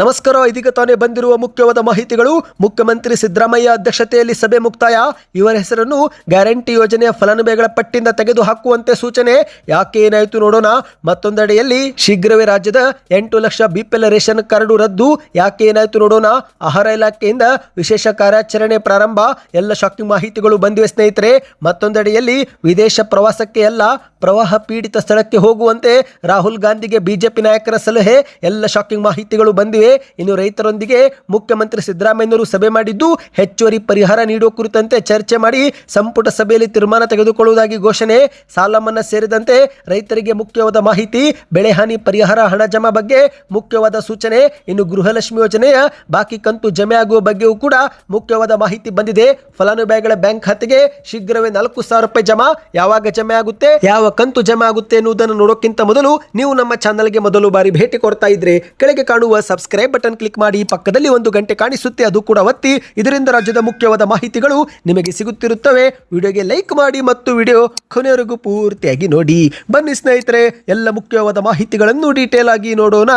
ನಮಸ್ಕಾರ, ಇದೀಗ ತಾನೇ ಬಂದಿರುವ ಮುಖ್ಯವಾದ ಮಾಹಿತಿಗಳು. ಮುಖ್ಯಮಂತ್ರಿ ಸಿದ್ದರಾಮಯ್ಯ ಅಧ್ಯಕ್ಷತೆಯಲ್ಲಿ ಸಭೆ ಮುಕ್ತಾಯ. ಇವರ ಹೆಸರನ್ನು ಗ್ಯಾರಂಟಿ ಯೋಜನೆಯ ಫಲಾನುಭವಿಗಳ ಪಟ್ಟಿಯಿಂದ ತೆಗೆದು ಹಾಕುವಂತೆ ಸೂಚನೆ. ಯಾಕೆ ಏನಾಯಿತು ನೋಡೋಣ. ಮತ್ತೊಂದೆಡೆಯಲ್ಲಿ ಶೀಘ್ರವೇ ರಾಜ್ಯದ ಎಂಟು ಲಕ್ಷ ಬಿಪಿಎಲ್ ರೇಷನ್ ಕಾರ್ಡು ರದ್ದು. ಯಾಕೆ ಏನಾಯಿತು ನೋಡೋಣ. ಆಹಾರ ಇಲಾಖೆಯಿಂದ ವಿಶೇಷ ಕಾರ್ಯಾಚರಣೆ ಪ್ರಾರಂಭ. ಎಲ್ಲ ಶಾಕಿಂಗ್ ಮಾಹಿತಿಗಳು ಬಂದಿವೆ ಸ್ನೇಹಿತರೆ. ಮತ್ತೊಂದೆಡೆಯಲ್ಲಿ ವಿದೇಶ ಪ್ರವಾಸಕ್ಕೆ ಎಲ್ಲ ಪ್ರವಾಹ ಪೀಡಿತ ಸ್ಥಳಕ್ಕೆ ಹೋಗುವಂತೆ ರಾಹುಲ್ ಗಾಂಧಿಗೆ ಬಿಜೆಪಿ ನಾಯಕರ ಸಲಹೆ. ಎಲ್ಲ ಶಾಕಿಂಗ್ ಮಾಹಿತಿಗಳು ಬಂದಿವೆ. ಇನ್ನು ರೈತರೊಂದಿಗೆ ಮುಖ್ಯಮಂತ್ರಿ ಸಿದ್ದರಾಮಯ್ಯನವರು ಸಭೆ ಮಾಡಿದ್ದು ಹೆಚ್ಚುವರಿ ಪರಿಹಾರ ನೀಡುವ ಕುರಿತಂತೆ ಚರ್ಚೆ ಮಾಡಿ ಸಂಪುಟ ಸಭೆಯಲ್ಲಿ ತೀರ್ಮಾನ ತೆಗೆದುಕೊಳ್ಳುವುದಾಗಿ ಘೋಷಣೆ. ಸಾಲ ಸೇರಿದಂತೆ ರೈತರಿಗೆ ಮುಖ್ಯವಾದ ಮಾಹಿತಿ, ಬೆಳೆ ಹಾನಿ ಪರಿಹಾರ, ಹಣ ಜಮಾ ಬಗ್ಗೆ ಮುಖ್ಯವಾದ ಸೂಚನೆ. ಇನ್ನು ಗೃಹಲಕ್ಷ್ಮಿ ಯೋಜನೆಯ ಬಾಕಿ ಕಂತು ಜಮೆ ಆಗುವ ಬಗ್ಗೆಯೂ ಕೂಡ ಮುಖ್ಯವಾದ ಮಾಹಿತಿ ಬಂದಿದೆ. ಫಲಾನುಭವಿಗಳ ಬ್ಯಾಂಕ್ ಖಾತೆಗೆ ಶೀಘ್ರವೇ ನಾಲ್ಕು ಸಾವಿರ ರೂಪಾಯಿ ಜಮಾ. ಯಾವಾಗ ಜಮೆ ಆಗುತ್ತೆ, ಯಾವ ಕಂತು ಜಮೆ ಆಗುತ್ತೆ ಎನ್ನುವುದನ್ನು ನೋಡೋಕ್ಕಿಂತ ಮೊದಲು ನೀವು ನಮ್ಮ ಚಾನಲ್ಗೆ ಮೊದಲು ಬಾರಿ ಭೇಟಿ ಕೊಡ್ತಾ ಇದ್ರೆ ಕೆಳಗೆ ಕಾಣುವ ಸಬ್ಸ್ಕ್ರೈಬ್ ಬಟನ್ ಕ್ಲಿಕ್ ಮಾಡಿ ಪಕ್ಕದಲ್ಲಿ ಒಂದು ಗಂಟೆ ಕಾಣಿಸುತ್ತೆ, ಅದು ಕೂಡ ಒತ್ತಿ. ಇದರಿಂದ ರಾಜ್ಯದ ಮುಖ್ಯವಾದ ಮಾಹಿತಿಗಳು ನಿಮಗೆ ಸಿಗುತ್ತಿರುತ್ತವೆ. ವಿಡಿಯೋಗೆ ಲೈಕ್ ಮಾಡಿ ಮತ್ತು ವಿಡಿಯೋ ಕೊನೆಯವರೆಗೂ ಪೂರ್ತಿಯಾಗಿ ನೋಡಿ. ಬನ್ನಿ ಸ್ನೇಹಿತರೆ, ಎಲ್ಲ ಮುಖ್ಯವಾದ ಮಾಹಿತಿಗಳನ್ನು ಡೀಟೇಲ್ ಆಗಿ ನೋಡೋಣ.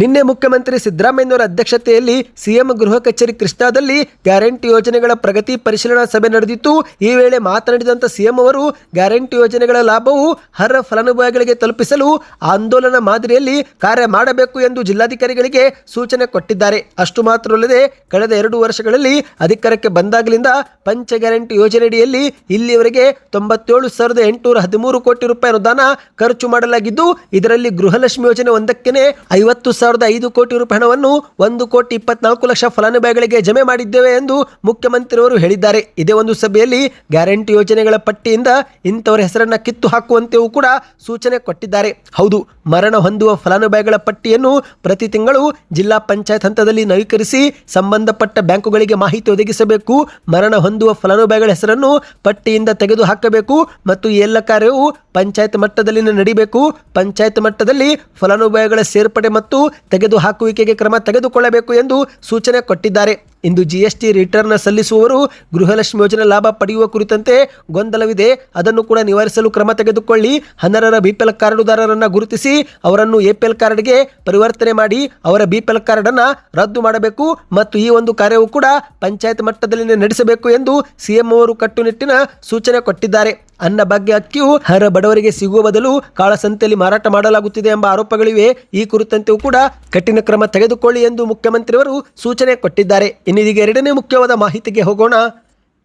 ನಿನ್ನೆ ಮುಖ್ಯಮಂತ್ರಿ ಸಿದ್ದರಾಮಯ್ಯನವರ ಅಧ್ಯಕ್ಷತೆಯಲ್ಲಿ ಸಿಎಂ ಗೃಹ ಕಚೇರಿ ಕೃಷ್ಣಾದಲ್ಲಿ ಗ್ಯಾರಂಟಿ ಯೋಜನೆಗಳ ಪ್ರಗತಿ ಪರಿಶೀಲನಾ ಸಭೆ ನಡೆದಿತ್ತು. ಈ ವೇಳೆ ಮಾತನಾಡಿದಂತ ಸಿಎಂ ಅವರು, ಗ್ಯಾರಂಟಿ ಯೋಜನೆಗಳ ಲಾಭವು ಹರ ಫಲಾನುಭವಿಗಳಿಗೆ ತಲುಪಿಸಲು ಆಂದೋಲನ ಮಾದರಿಯಲ್ಲಿ ಕಾರ್ಯ ಮಾಡಬೇಕು ಎಂದು ಜಿಲ್ಲಾಧಿಕಾರಿಗಳಿಗೆ ಸೂಚನೆ ಕೊಟ್ಟಿದ್ದಾರೆ. ಅಷ್ಟು ಮಾತ್ರವಲ್ಲದೆ ಕಳೆದ ಎರಡು ವರ್ಷಗಳಲ್ಲಿ ಅಧಿಕಾರಕ್ಕೆ ಬಂದಾಗಲಿಂದ ಪಂಚ ಗ್ಯಾರಂಟಿ ಯೋಜನೆಯಡಿಯಲ್ಲಿ ಇಲ್ಲಿಯವರೆಗೆ ತೊಂಬತ್ತೇಳು ಸಾವಿರದ ಎಂಟುನೂರ ಹದಿಮೂರು ಕೋಟಿ ರೂಪಾಯಿ ಅನುದಾನ ಖರ್ಚು ಮಾಡಲಾಗಿದ್ದು, ಇದರಲ್ಲಿ ಗೃಹಲಕ್ಷ್ಮಿ ಯೋಜನೆ ಒಂದಕ್ಕೆ ಐವತ್ತು ಸಾವಿರದ ಐದು ಕೋಟಿ ರೂಪಾಯಿ ಹಣವನ್ನು ಒಂದು ಕೋಟಿ ಇಪ್ಪತ್ನಾಲ್ಕು ಲಕ್ಷ ಫಲಾನುಭವಿಗಳಿಗೆ ಜಮೆ ಮಾಡಿದ್ದೇವೆ ಎಂದು ಮುಖ್ಯಮಂತ್ರಿಯವರು ಹೇಳಿದ್ದಾರೆ. ಇದೇ ಒಂದು ಸಭೆಯಲ್ಲಿ ಗ್ಯಾರಂಟಿ ಯೋಜನೆಗಳ ಪಟ್ಟಿಯಿಂದ ಇಂಥವರ ಹೆಸರನ್ನ ಕಿತ್ತು ಹಾಕುವಂತೆಯೂ ಕೂಡ ಸೂಚನೆ ಕೊಟ್ಟಿದ್ದಾರೆ. ಹೌದು, ಮರಣ ಹೊಂದುವ ಫಲಾನುಭವಿಗಳ ಪಟ್ಟಿಯನ್ನು ಪ್ರತಿ ತಿಂಗಳು ಜಿಲ್ಲಾ ಪಂಚಾಯತ್ ಹಂತದಲ್ಲಿ ನವೀಕರಿಸಿ ಸಂಬಂಧಪಟ್ಟ ಬ್ಯಾಂಕುಗಳಿಗೆ ಮಾಹಿತಿ ಒದಗಿಸಬೇಕು. ಮರಣ ಹೊಂದುವ ಫಲಾನುಭವಿಗಳ ಹೆಸರನ್ನು ಪಟ್ಟಿಯಿಂದ ತೆಗೆದು ಹಾಕಬೇಕು ಮತ್ತು ಎಲ್ಲ ಕಾರ್ಯವು ಪಂಚಾಯತ್ ಮಟ್ಟದಲ್ಲಿ ನಡೀಬೇಕು. ಪಂಚಾಯತ್ ಮಟ್ಟದಲ್ಲಿ ಫಲಾನುಭವಿಗಳ ಸೇರ್ಪಡೆ ಮತ್ತು ತೆಗೆದು ಹಾಕುವಿಕೆಗೆ ಕ್ರಮ ತೆಗೆದುಕೊಳ್ಳಬೇಕು ಎಂದು ಸೂಚನೆ ಕೊಟ್ಟಿದ್ದಾರೆ. ಇಂದು ಜಿಎಸ್ಟಿ ರಿಟರ್ನ್ ಸಲ್ಲಿಸುವವರು ಗೃಹಲಕ್ಷ್ಮಿ ಯೋಜನೆ ಲಾಭ ಪಡೆಯುವ ಕುರಿತಂತೆ ಗೊಂದಲವಿದೆ. ಅದನ್ನು ಕೂಡ ನಿವಾರಿಸಲು ಕ್ರಮ ತೆಗೆದುಕೊಳ್ಳಿ. ಹನ್ನರರ ಬಿಪಿಎಲ್ ಕಾರ್ಡುದಾರರನ್ನು ಗುರುತಿಸಿ ಅವರನ್ನು ಎಪಿಎಲ್ ಕಾರ್ಡ್ಗೆ ಪರಿವರ್ತನೆ ಮಾಡಿ ಅವರ ಬಿಪಿಎಲ್ ಕಾರ್ಡ್ ರದ್ದು ಮಾಡಬೇಕು ಮತ್ತು ಈ ಒಂದು ಕಾರ್ಯವು ಕೂಡ ಪಂಚಾಯತ್ ಮಟ್ಟದಲ್ಲಿ ನಡೆಸಬೇಕು ಎಂದು ಸಿಎಂ ಅವರು ಕಟ್ಟುನಿಟ್ಟಿನ ಸೂಚನೆ ಕೊಟ್ಟಿದ್ದಾರೆ. ಅನ್ನ ಭಾಗ್ಯ ಅಕ್ಕಿಯು ಹರ ಬಡವರಿಗೆ ಸಿಗುವ ಬದಲು ಕಾಳಸಂತೆಯಲ್ಲಿ ಮಾರಾಟ ಮಾಡಲಾಗುತ್ತಿದೆ ಎಂಬ ಆರೋಪಗಳಿವೆ. ಈ ಕುರಿತಂತೆಯೂ ಕೂಡ ಕಠಿಣ ಕ್ರಮ ತೆಗೆದುಕೊಳ್ಳಿ ಎಂದು ಮುಖ್ಯಮಂತ್ರಿಯವರು ಸೂಚನೆ ಕೊಟ್ಟಿದ್ದಾರೆ. ಇನ್ನಿದೀಗ ಎರಡನೇ ಮುಖ್ಯವಾದ ಮಾಹಿತಿಗೆ ಹೋಗೋಣ.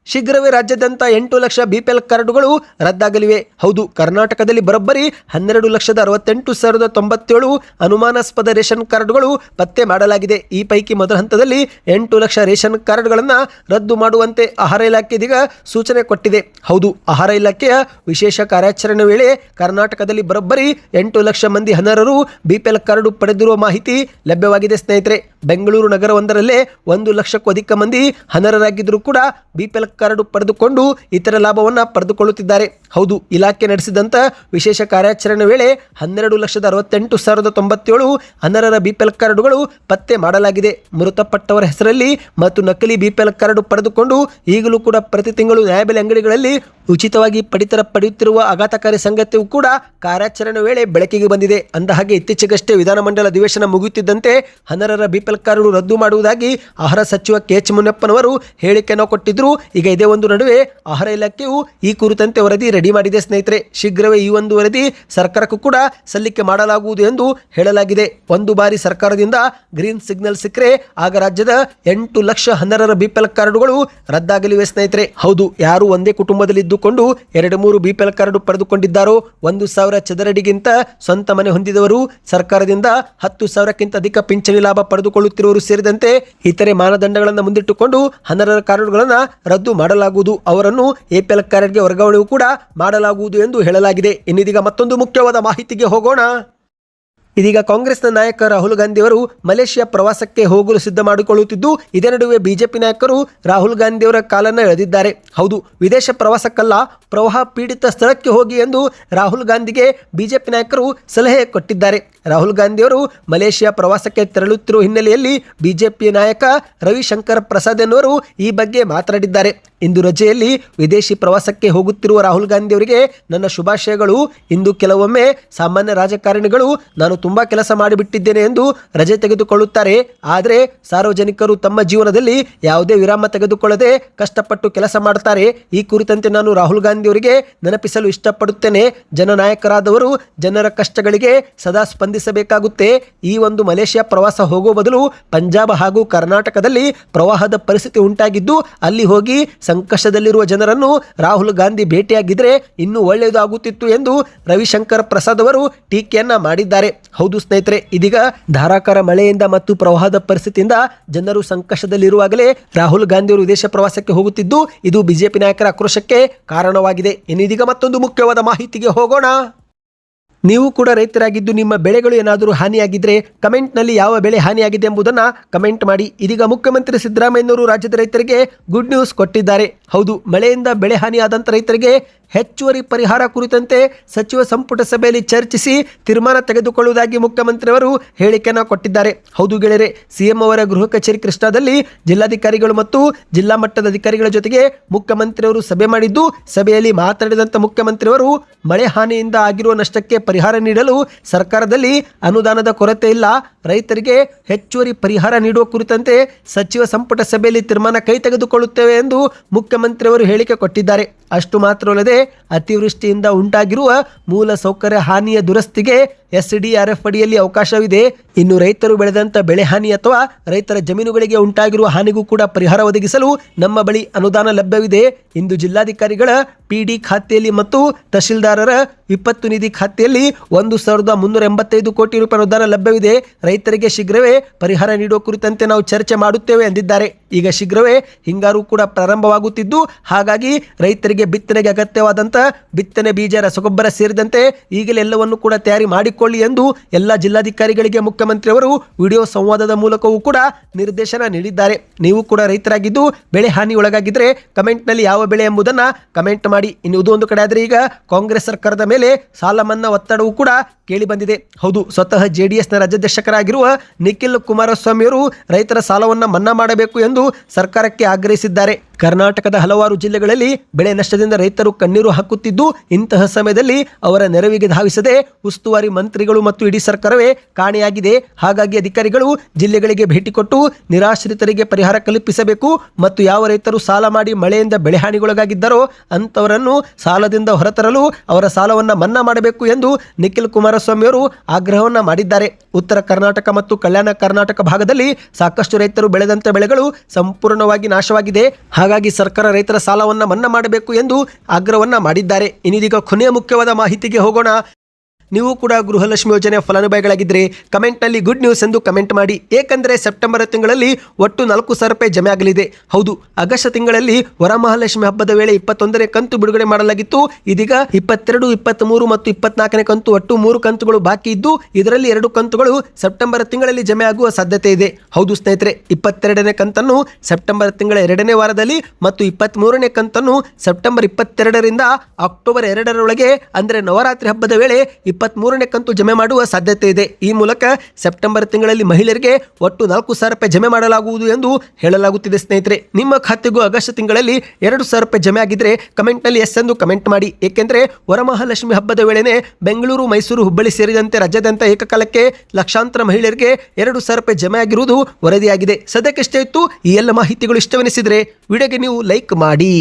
ಶೀಘ್ರವೇ ರಾಜ್ಯಾದ್ಯಂತ ಎಂಟು ಲಕ್ಷ ಬಿಪಿಎಲ್ ಕಾರ್ಡುಗಳು ರದ್ದಾಗಲಿವೆ. ಹೌದು, ಕರ್ನಾಟಕದಲ್ಲಿ ಬರೋಬ್ಬರಿ ಹನ್ನೆರಡು ಲಕ್ಷದ ಅರವತ್ತೆಂಟು ಸಾವಿರದ ತೊಂಬತ್ತೇಳು ಅನುಮಾನಾಸ್ಪದ ರೇಷನ್ ಕಾರ್ಡ್ಗಳು ಪತ್ತೆ ಮಾಡಲಾಗಿದೆ. ಈ ಪೈಕಿ ಮೊದಲ ಹಂತದಲ್ಲಿ ಎಂಟು ಲಕ್ಷ ರೇಷನ್ ಕಾರ್ಡ್ಗಳನ್ನು ರದ್ದು ಮಾಡುವಂತೆ ಆಹಾರ ಇಲಾಖೆ ಇದೀಗ ಸೂಚನೆ ಕೊಟ್ಟಿದೆ. ಹೌದು, ಆಹಾರ ಇಲಾಖೆಯ ವಿಶೇಷ ಕಾರ್ಯಾಚರಣೆ ವೇಳೆ ಕರ್ನಾಟಕದಲ್ಲಿ ಬರೋಬ್ಬರಿ ಎಂಟು ಲಕ್ಷ ಮಂದಿ ಅನರ್ಹರು ಬಿಪಿಎಲ್ ಕಾರ್ಡು ಪಡೆದಿರುವ ಮಾಹಿತಿ ಲಭ್ಯವಾಗಿದೆ ಸ್ನೇಹಿತರೆ. ಬೆಂಗಳೂರು ನಗರವೊಂದರಲ್ಲೇ ಒಂದು ಲಕ್ಷಕ್ಕೂ ಅಧಿಕ ಮಂದಿ ಹನರರಾಗಿದ್ದರೂ ಕೂಡ ಬಿಪಿಎಲ್ ಕಾರ್ಡು ಪಡೆದುಕೊಂಡು ಇತರ ಲಾಭವನ್ನು ಪಡೆದುಕೊಳ್ಳುತ್ತಿದ್ದಾರೆ. ಹೌದು, ಇಲಾಖೆ ನಡೆಸಿದಂಥ ವಿಶೇಷ ಕಾರ್ಯಾಚರಣೆ ವೇಳೆ ಹನ್ನೆರಡು ಲಕ್ಷದ ಅರವತ್ತೆಂಟು ಸಾವಿರದ ತೊಂಬತ್ತೇಳು ಅನರ್ಹರ ಬಿಪಿಎಲ್ ಕಾರ್ಡುಗಳು ಪತ್ತೆ ಮಾಡಲಾಗಿದೆ. ಮೃತಪಟ್ಟವರ ಹೆಸರಲ್ಲಿ ಮತ್ತು ನಕಲಿ ಬಿಪಿಎಲ್ ಕಾರ್ಡು ಪಡೆದುಕೊಂಡು ಈಗಲೂ ಕೂಡ ಪ್ರತಿ ತಿಂಗಳು ನ್ಯಾಯಬೆಲೆ ಅಂಗಡಿಗಳಲ್ಲಿ ಉಚಿತವಾಗಿ ಪಡಿತರ ಪಡೆಯುತ್ತಿರುವ ಆಘಾತಕಾರಿ ಸಂಗತಿಯೂ ಕೂಡ ಕಾರ್ಯಾಚರಣೆ ವೇಳೆ ಬೆಳಕಿಗೆ ಬಂದಿದೆ. ಅಂದ ಹಾಗೆ ಇತ್ತೀಚೆಗಷ್ಟೇ ವಿಧಾನಮಂಡಲ ಅಧಿವೇಶನ ಮುಗಿಯುತ್ತಿದ್ದಂತೆ ಹನರರ ಬಿಪಿಎಲ್ ಕಾರ್ಡ್ ರದ್ದು ಮಾಡುವುದಾಗಿ ಆಹಾರ ಸಚಿವ ಕೆ ಎಚ್ ಮುನಿಯಪ್ಪನವರು ಹೇಳಿಕೆಯನ್ನು ಕೊಟ್ಟಿದ್ರು ಈಗ ಇದೇ ಒಂದು ನಡುವೆ ಆಹಾರ ಇಲಾಖೆಯು ಈ ಕುರಿತಂತೆ ವರದಿ ರೆಡಿ ಮಾಡಿದೆ ಸ್ನೇಹಿತರೆ. ಶೀಘ್ರವೇ ಈ ಒಂದು ವರದಿ ಸರ್ಕಾರಕ್ಕೂ ಕೂಡ ಸಲ್ಲಿಕೆ ಮಾಡಲಾಗುವುದು ಎಂದು ಹೇಳಲಾಗಿದೆ. ಒಂದು ಬಾರಿ ಸರ್ಕಾರದಿಂದ ಗ್ರೀನ್ ಸಿಗ್ನಲ್ ಸಿಕ್ಕರೆ ಆಗ ರಾಜ್ಯದ ಎಂಟು ಲಕ್ಷ ಹನ್ನರರ ಬಿಪಿಎಲ್ ಕಾರ್ಡುಗಳು ರದ್ದಾಗಲಿವೆ ಸ್ನೇಹಿತರೆ. ಹೌದು, ಯಾರು ಒಂದೇ ಕುಟುಂಬದಲ್ಲಿ ಇದ್ದುಕೊಂಡು ಎರಡು ಮೂರು ಬಿಪಿಎಲ್ ಕಾರ್ಡ್ ಪಡೆದುಕೊಂಡಿದ್ದಾರೋ ಒಂದು ಸಾವಿರ ಚದರಡಿಗಿಂತ ಸ್ವಂತ ಮನೆ ಹೊಂದಿದವರು, ಸರ್ಕಾರದಿಂದ ಹತ್ತು ಸಾವಿರಕ್ಕಿಂತ ಅಧಿಕ ಪಿಂಚಣಿ ಲಾಭ ಪಡೆದುಕೊಳ್ಳುತ್ತಿರುವವರು ಸೇರಿದಂತೆ ಇತರೆ ಮಾನದಂಡಗಳನ್ನು ಮುಂದಿಟ್ಟುಕೊಂಡು ಹನ್ನೆರಡರ ಕಾರ್ಡ್ಗಳನ್ನು ರದ್ದು ಮಾಡಲಾಗುವುದು. ಅವರನ್ನು ಎಪಿಎಲ್ ಕಾರ್ಡ್ಗೆ ವರ್ಗಾವಣೆಯೂ ಕೂಡ ಮಾಡಲಾಗುವುದು ಎಂದು ಹೇಳಲಾಗಿದೆ. ಇನ್ನಿದೀಗ ಮತ್ತೊಂದು ಮುಖ್ಯವಾದ ಮಾಹಿತಿಗೆ ಹೋಗೋಣ. ಇದೀಗ ಕಾಂಗ್ರೆಸ್ನ ನಾಯಕ ರಾಹುಲ್ ಗಾಂಧಿ ಅವರು ಮಲೇಷ್ಯಾ ಪ್ರವಾಸಕ್ಕೆ ಹೋಗಲು ಸಿದ್ಧ ಮಾಡಿಕೊಳ್ಳುತ್ತಿದ್ದು, ಇದೇ ನಡುವೆ ಬಿಜೆಪಿ ನಾಯಕರು ರಾಹುಲ್ ಗಾಂಧಿ ಅವರ ಕಾಲನ್ನು ಎಳೆದಿದ್ದಾರೆ. ಹೌದು, ವಿದೇಶ ಪ್ರವಾಸಕ್ಕಲ್ಲ, ಪ್ರವಾಹ ಪೀಡಿತ ಸ್ಥಳಕ್ಕೆ ಹೋಗಿ ಎಂದು ರಾಹುಲ್ ಗಾಂಧಿಗೆ ಬಿಜೆಪಿ ನಾಯಕರು ಸಲಹೆ ಕೊಟ್ಟಿದ್ದಾರೆ. ರಾಹುಲ್ ಗಾಂಧಿಯವರು ಮಲೇಷಿಯಾ ಪ್ರವಾಸಕ್ಕೆ ತೆರಳುತ್ತಿರುವ ಹಿನ್ನೆಲೆಯಲ್ಲಿ ಬಿಜೆಪಿ ನಾಯಕ ರವಿಶಂಕರ್ ಪ್ರಸಾದ್ ಎನ್ನುವರು ಈ ಬಗ್ಗೆ ಮಾತನಾಡಿದ್ದಾರೆ. ಇಂದು ರಜೆಯಲ್ಲಿ ವಿದೇಶಿ ಪ್ರವಾಸಕ್ಕೆ ಹೋಗುತ್ತಿರುವ ರಾಹುಲ್ ಗಾಂಧಿ ಅವರಿಗೆ ನನ್ನ ಶುಭಾಶಯಗಳು. ಇಂದು ಕೆಲವೊಮ್ಮೆ ಸಾಮಾನ್ಯ ರಾಜಕಾರಣಿಗಳು, ನಾನು ತುಂಬಾ ಕೆಲಸ ಮಾಡಿಬಿಟ್ಟಿದ್ದೇನೆ ಎಂದು ರಜೆ ತೆಗೆದುಕೊಳ್ಳುತ್ತಾರೆ. ಆದರೆ ಸಾರ್ವಜನಿಕರು ತಮ್ಮ ಜೀವನದಲ್ಲಿ ಯಾವುದೇ ವಿರಾಮ ತೆಗೆದುಕೊಳ್ಳದೆ ಕಷ್ಟಪಟ್ಟು ಕೆಲಸ ಮಾಡುತ್ತಾರೆ. ಈ ಕುರಿತಂತೆ ನಾನು ರಾಹುಲ್ ಗಾಂಧಿ ಅವರಿಗೆ ನೆನಪಿಸಲು ಇಷ್ಟಪಡುತ್ತೇನೆ. ಜನನಾಯಕರಾದವರು ಜನರ ಕಷ್ಟಗಳಿಗೆ ಸದಾ ಸ್ಪಂದಿಸಬೇಕಾಗುತ್ತೆ ಈ ಒಂದು ಮಲೇಷ್ಯಾ ಪ್ರವಾಸ ಹೋಗುವ ಬದಲು ಪಂಜಾಬ್ ಹಾಗೂ ಕರ್ನಾಟಕದಲ್ಲಿ ಪ್ರವಾಹದ ಪರಿಸ್ಥಿತಿ ಉಂಟಾಗಿದ್ದು, ಅಲ್ಲಿ ಹೋಗಿ ಸಂಕಷ್ಟದಲ್ಲಿರುವ ಜನರನ್ನು ರಾಹುಲ್ ಗಾಂಧಿ ಭೇಟಿಯಾಗಿದ್ದರೆ ಇನ್ನೂ ಒಳ್ಳೆಯದಾಗುತ್ತಿತ್ತು ಎಂದು ರವಿಶಂಕರ್ ಪ್ರಸಾದ್ ಅವರು ಟೀಕೆಯನ್ನ ಮಾಡಿದ್ದಾರೆ. ಹೌದು ಸ್ನೇಹಿತರೆ, ಇದೀಗ ಧಾರಾಕಾರ ಮಳೆಯಿಂದ ಮತ್ತು ಪ್ರವಾಹದ ಪರಿಸ್ಥಿತಿಯಿಂದ ಜನರು ಸಂಕಷ್ಟದಲ್ಲಿರುವಾಗಲೇ ರಾಹುಲ್ ಗಾಂಧಿ ಅವರು ವಿದೇಶ ಪ್ರವಾಸಕ್ಕೆ ಹೋಗುತ್ತಿದ್ದು, ಇದು ಬಿಜೆಪಿ ನಾಯಕರ ಆಕ್ರೋಶಕ್ಕೆ ಕಾರಣವಾಗಿದೆ. ಇನ್ನಿದೀಗ ಮತ್ತೊಂದು ಮುಖ್ಯವಾದ ಮಾಹಿತಿಗೆ ಹೋಗೋಣ. ನೀವು ಕೂಡ ರೈತರಾಗಿದ್ದು ನಿಮ್ಮ ಬೆಳೆಗಳು ಏನಾದರೂ ಹಾನಿಯಾಗಿದ್ದರೆ ಕಮೆಂಟ್ನಲ್ಲಿ ಯಾವ ಬೆಳೆ ಹಾನಿಯಾಗಿದೆ ಎಂಬುದನ್ನು ಕಮೆಂಟ್ ಮಾಡಿ. ಇದೀಗ ಮುಖ್ಯಮಂತ್ರಿ ಸಿದ್ದರಾಮಯ್ಯನವರು ರಾಜ್ಯದ ರೈತರಿಗೆ ಗುಡ್ ನ್ಯೂಸ್ ಕೊಟ್ಟಿದ್ದಾರೆ. ಹೌದು, ಮಳೆಯಿಂದ ಬೆಳೆ ಹಾನಿಯಾದಂಥ ರೈತರಿಗೆ ಹೆಚ್ಚುವರಿ ಪರಿಹಾರ ಕುರಿತಂತೆ ಸಚಿವ ಸಂಪುಟ ಸಭೆಯಲ್ಲಿ ಚರ್ಚಿಸಿ ತೀರ್ಮಾನ ತೆಗೆದುಕೊಳ್ಳುವುದಾಗಿ ಮುಖ್ಯಮಂತ್ರಿಯವರು ಹೇಳಿಕೆಯನ್ನು ಕೊಟ್ಟಿದ್ದಾರೆ. ಹೌದು ಗೆಳೆಯರೆ, ಸಿಎಂ ಅವರ ಗೃಹ ಕಚೇರಿ ಕೃಷ್ಣಾದಲ್ಲಿ ಜಿಲ್ಲಾಧಿಕಾರಿಗಳು ಮತ್ತು ಜಿಲ್ಲಾ ಮಟ್ಟದ ಅಧಿಕಾರಿಗಳ ಜೊತೆಗೆ ಮುಖ್ಯಮಂತ್ರಿಯವರು ಸಭೆ ಮಾಡಿದ್ದು, ಸಭೆಯಲ್ಲಿ ಮಾತನಾಡಿದಂಥ ಮುಖ್ಯಮಂತ್ರಿಯವರು ಮಳೆ ಹಾನಿಯಿಂದ ಆಗಿರುವ ನಷ್ಟಕ್ಕೆ ಪರಿಹಾರ ನೀಡಲು ಸರ್ಕಾರದಲ್ಲಿ ಅನುದಾನದ ಕೊರತೆ ಇಲ್ಲ. ರೈತರಿಗೆ ಹೆಚ್ಚುವರಿ ಪರಿಹಾರ ನೀಡುವ ಕುರಿತಂತೆ ಸಚಿವ ಸಂಪುಟ ಸಭೆಯಲ್ಲಿ ತೀರ್ಮಾನ ಕೈ ತೆಗೆದುಕೊಳ್ಳುತ್ತೇವೆ ಎಂದು ಮುಖ್ಯಮಂತ್ರಿಯವರು ಹೇಳಿಕೆ ಕೊಟ್ಟಿದ್ದಾರೆ. ಅಷ್ಟು ಮಾತ್ರವಲ್ಲದೆ ಅತಿವೃಷ್ಟಿಯಿಂದ ಉಂಟಾಗಿರುವ ಮೂಲ ಸೌಕರ್ಯ ಹಾನಿಯ ದುರಸ್ತಿಗೆ ಎಸ್ಡಿಆರ್ಎಫ್ ಅಡಿಯಲ್ಲಿ ಅವಕಾಶವಿದೆ. ಇನ್ನು ರೈತರು ಬೆಳೆದಂತ ಬೆಳೆ ಹಾನಿ ಅಥವಾ ರೈತರ ಜಮೀನುಗಳಿಗೆ ಉಂಟಾಗಿರುವ ಹಾನಿಗೂ ಕೂಡ ಪರಿಹಾರ ಒದಗಿಸಲು ನಮ್ಮ ಬಳಿ ಅನುದಾನ ಲಭ್ಯವಿದೆ. ಇಂದು ಜಿಲ್ಲಾಧಿಕಾರಿಗಳ ಪಿಡಿ ಖಾತೆಯಲ್ಲಿ ಮತ್ತು ತಹಶೀಲ್ದಾರರ ವಿಪತ್ತು ನಿಧಿ ಖಾತೆಯಲ್ಲಿ ಒಂದು ಸಾವಿರದ ಮುನ್ನೂರ ಎಂಬತ್ತೈದು ಕೋಟಿ ರೂಪಾಯಿ ಅನುದಾನ ಲಭ್ಯವಿದೆ. ರೈತರಿಗೆ ಶೀಘ್ರವೇ ಪರಿಹಾರ ನೀಡುವ ಕುರಿತಂತೆ ನಾವು ಚರ್ಚೆ ಮಾಡುತ್ತೇವೆ ಎಂದಿದ್ದಾರೆ. ಈಗ ಶೀಘ್ರವೇ ಹಿಂಗಾರು ಕೂಡ ಪ್ರಾರಂಭವಾಗುತ್ತಿದ್ದು, ಹಾಗಾಗಿ ರೈತರಿಗೆ ಬಿತ್ತನೆಗೆ ಅಗತ್ಯವಾದಂಥ ಬಿತ್ತನೆ ಬೀಜ, ರಸಗೊಬ್ಬರ ಸೇರಿದಂತೆ ಈಗಲೇ ಎಲ್ಲವನ್ನು ಕೂಡ ತಯಾರಿ ಮಾಡಿಕೊಳ್ಳಿ ಎಂದು ಎಲ್ಲ ಜಿಲ್ಲಾಧಿಕಾರಿಗಳಿಗೆ ಮುಖ್ಯಮಂತ್ರಿಯವರು ವಿಡಿಯೋ ಸಂವಾದದ ಮೂಲಕವೂ ಕೂಡ ನಿರ್ದೇಶನ ನೀಡಿದ್ದಾರೆ. ನೀವು ಕೂಡ ರೈತರಾಗಿದ್ದು ಬೆಳೆ ಹಾನಿ ಒಳಗಾಗಿದ್ರೆ ಕಮೆಂಟ್ನಲ್ಲಿ ಯಾವ ಬೆಳೆ ಎಂಬುದನ್ನು ಕಮೆಂಟ್ ಮಾಡಿ. ಇನ್ನು ಇದು ಒಂದು ಕಡೆ ಆದರೆ ಈಗ ಕಾಂಗ್ರೆಸ್ ಸರ್ಕಾರದ ಮೇಲೆ ಸಾಲ ಮನ್ನಾ ಒತ್ತಡವೂ ಕೂಡ ಕೇಳಿ ಬಂದಿದೆ. ಹೌದು, ಸ್ವತಃ ಜೆ ಡಿ ಎಸ್ನ ರಾಜ್ಯಾಧ್ಯಕ್ಷರಾಗಿರುವ ನಿಖಿಲ್ ಕುಮಾರಸ್ವಾಮಿಯವರು ರೈತರ ಸಾಲವನ್ನು ಮನ್ನಾ ಮಾಡಬೇಕು ಎಂದು ಸರ್ಕಾರಕ್ಕೆ ಆಗ್ರಹಿಸಿದ್ದಾರೆ. ಕರ್ನಾಟಕದ ಹಲವಾರು ಜಿಲ್ಲೆಗಳಲ್ಲಿ ಬೆಳೆ ನಷ್ಟದಿಂದ ರೈತರು ಕಣ್ಣೀರು ಹಾಕುತ್ತಿದ್ದು, ಇಂತಹ ಸಮಯದಲ್ಲಿ ಅವರ ನೆರವಿಗೆ ಧಾವಿಸದೆ ಉಸ್ತುವಾರಿ ಮಂತ್ರಿಗಳು ಮತ್ತು ಇಡೀ ಸರ್ಕಾರವೇ ಕಾಣೆಯಾಗಿದೆ. ಹಾಗಾಗಿ ಅಧಿಕಾರಿಗಳು ಜಿಲ್ಲೆಗಳಿಗೆ ಭೇಟಿ ಕೊಟ್ಟು ನಿರಾಶ್ರಿತರಿಗೆ ಪರಿಹಾರ ಕಲ್ಪಿಸಬೇಕು ಮತ್ತು ಯಾವ ರೈತರು ಸಾಲ ಮಾಡಿ ಮಳೆಯಿಂದ ಬೆಳೆ ಹಾನಿಗೊಳಗಾಗಿದ್ದರೋ ಅಂತವರನ್ನು ಸಾಲದಿಂದ ಹೊರತರಲು ಅವರ ಸಾಲವನ್ನು ಮನ್ನಾ ಮಾಡಬೇಕು ಎಂದು ನಿಖಿಲ್ ಕುಮಾರಸ್ವಾಮಿಯವರು ಆಗ್ರಹವನ್ನ ಮಾಡಿದ್ದಾರೆ. ಉತ್ತರ ಕರ್ನಾಟಕ ಮತ್ತು ಕಲ್ಯಾಣ ಕರ್ನಾಟಕ ಭಾಗದಲ್ಲಿ ಸಾಕಷ್ಟು ರೈತರು ಬೆಳೆದಂತ ಬೆಳೆಗಳು ಸಂಪೂರ್ಣವಾಗಿ ನಾಶವಾಗಿದೆ. ಹಾಗಾಗಿ ಸರ್ಕಾರ ರೈತರ ಸಾಲವನ್ನು ಮನ್ನಾ ಮಾಡಬೇಕು ಎಂದು ಆಗ್ರಹವನ್ನ ಮಾಡಿದ್ದಾರೆ. ಇನ್ನಿದೀಗ ಕೊನೆಯ ಮುಖ್ಯವಾದ ಮಾಹಿತಿಗೆ ಹೋಗೋಣ. ನೀವು ಕೂಡ ಗೃಹಲಕ್ಷ್ಮಿ ಯೋಜನೆ ಫಲಾನುಭವಿಗಳಾಗಿದ್ದರೆ ಕಮೆಂಟ್ನಲ್ಲಿ ಗುಡ್ ನ್ಯೂಸ್ ಎಂದು ಕಮೆಂಟ್ ಮಾಡಿ. ಏಕೆಂದರೆ ಸೆಪ್ಟೆಂಬರ್ ತಿಂಗಳಲ್ಲಿ ಒಟ್ಟು ನಾಲ್ಕು ಸಾವಿರ ರೂಪಾಯಿ ಜಮೆ ಆಗಲಿದೆ. ಹೌದು, ಆಗಸ್ಟ್ ತಿಂಗಳಲ್ಲಿ ವರಮಹಾಲಕ್ಷ್ಮಿ ಹಬ್ಬದ ವೇಳೆ ಇಪ್ಪತ್ತೊಂದನೇ ಕಂತು ಬಿಡುಗಡೆ ಮಾಡಲಾಗಿತ್ತು. ಇದೀಗ ಇಪ್ಪತ್ತೆರಡು, ಇಪ್ಪತ್ತ್ಮೂರು ಮತ್ತು ಇಪ್ಪತ್ನಾಲ್ಕನೇ ಕಂತು ಒಟ್ಟು ಮೂರು ಕಂತುಗಳು ಬಾಕಿ ಇದ್ದು, ಇದರಲ್ಲಿ ಎರಡು ಕಂತುಗಳು ಸೆಪ್ಟೆಂಬರ್ ತಿಂಗಳಲ್ಲಿ ಜಮೆ ಆಗುವ ಸಾಧ್ಯತೆ ಇದೆ. ಹೌದು ಸ್ನೇಹಿತರೆ, ಇಪ್ಪತ್ತೆರಡನೇ ಕಂತನ್ನು ಸೆಪ್ಟೆಂಬರ್ ತಿಂಗಳ ಎರಡನೇ ವಾರದಲ್ಲಿ ಮತ್ತು ಇಪ್ಪತ್ತ್ಮೂರನೇ ಕಂತನ್ನು ಸೆಪ್ಟೆಂಬರ್ ಇಪ್ಪತ್ತೆರಡರಿಂದ ಅಕ್ಟೋಬರ್ ಎರಡರೊಳಗೆ, ಅಂದರೆ ನವರಾತ್ರಿ ಹಬ್ಬದ ವೇಳೆ ಇಪ್ಪತ್ತ್ಮೂರನೇ ಕಂತು ಜಮೆ ಮಾಡುವ ಸಾಧ್ಯತೆ ಇದೆ. ಈ ಮೂಲಕ ಸೆಪ್ಟೆಂಬರ್ ತಿಂಗಳಲ್ಲಿ ಮಹಿಳೆಯರಿಗೆ ಒಟ್ಟು ನಾಲ್ಕು ಸಾವಿರ ರೂಪಾಯಿ ಜಮೆ ಮಾಡಲಾಗುವುದು ಎಂದು ಹೇಳಲಾಗುತ್ತಿದೆ ಸ್ನೇಹಿತರೆ. ನಿಮ್ಮ ಖಾತೆಗೂ ಆಗಸ್ಟ್ ತಿಂಗಳಲ್ಲಿ ಎರಡು ಸಾವಿರ ರೂಪಾಯಿ ಜಮೆ ಆಗಿದ್ರೆ ಕಮೆಂಟ್ನಲ್ಲಿ ಎಸ್ ಎಂದು ಕಮೆಂಟ್ ಮಾಡಿ. ಏಕೆಂದರೆ ವರಮಹಾಲಕ್ಷ್ಮಿ ಹಬ್ಬದ ವೇಳೆನೆ ಬೆಂಗಳೂರು, ಮೈಸೂರು, ಹುಬ್ಬಳ್ಳಿ ಸೇರಿದಂತೆ ರಾಜ್ಯಾದ್ಯಂತ ಏಕಕಾಲಕ್ಕೆ ಲಕ್ಷಾಂತರ ಮಹಿಳೆಯರಿಗೆ ಎರಡು ಸಾವಿರ ರೂಪಾಯಿ ಜಮೆ ಆಗಿರುವುದು ವರದಿಯಾಗಿದೆ. ಸದ್ಯಕ್ಕೆ ಇಷ್ಟ ಇತ್ತು. ಈ ಎಲ್ಲ ಮಾಹಿತಿಗಳು ಇಷ್ಟವೆನಿಸಿದರೆ ವಿಡಿಯೋಗೆ ನೀವು ಲೈಕ್ ಮಾಡಿ.